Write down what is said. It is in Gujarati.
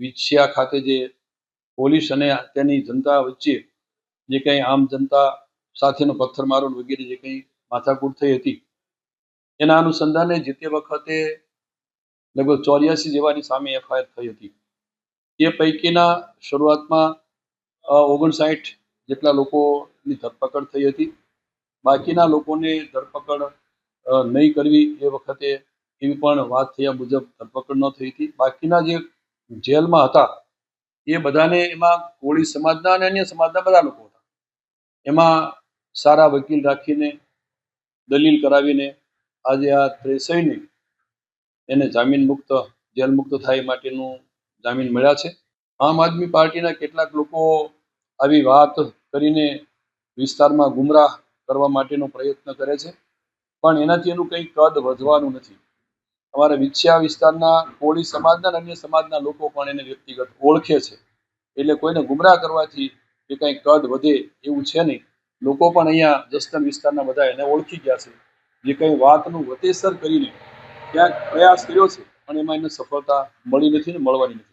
વિછિયા ખાતે જે પોલીસ અને તેની જનતા વચ્ચે જે કંઈ આમ જનતા સાથેનો પથ્થરમારો વગેરે જે કંઈ માથાકૂટ થઈ હતી, એના અનુસંધાને જે તે વખતે લગભગ ચોર્યાસી જેવાની સામે એફઆઈઆર થઈ હતી. એ પૈકીના શરૂઆતમાં ઓગણસાઠ જેટલા લોકોની ધરપકડ થઈ હતી. બાકીના લોકોને ધરપકડ નહીં કરવી એ વખતે એવી પણ વાત થયા મુજબ ધરપકડ ન થઈ હતી. બાકીના જે જેલમાં હતા. એ બધાને એમાં કોળી સમાજના અને અન્ય સમાજના બધા લોકો હતા. એમાં સારા વકીલ રાખીને, દલીલ કરાવીને આજે આ ત્રેસઈને એને જામીન મુક્ત, જેલ મુક્ત થાય માટેનું જામીન મળ્યા છે. આમ આદમી પાર્ટીના કેટલાક લોકો આવી વાત કરીને વિસ્તારમાં ગુમરાહ કરવા માટેનો પ્રયત્ન કરે છે. પણ એનાથી એનું કંઈ કદ વધવાનું નથી. અમારા વિછિયા વિસ્તારના કોળી સમાજના અને અન્ય સમાજના લોકો પણ એને વ્યક્તિગત ઓળખે છે. એટલે કોઈને ગુમરાહ કરવાથી એ કંઈ કદ વધે એવું છે નહીં. લોકો પણ અહીંયા જસદણ વિસ્તારના બધા એને ઓળખી ગયા છે. જે કંઈ વાતનું વતેસર કરીને ક્યાંક પ્રયાસ કર્યો છે, પણ એમાં એને સફળતા મળી નથી ને મળવાની નથી.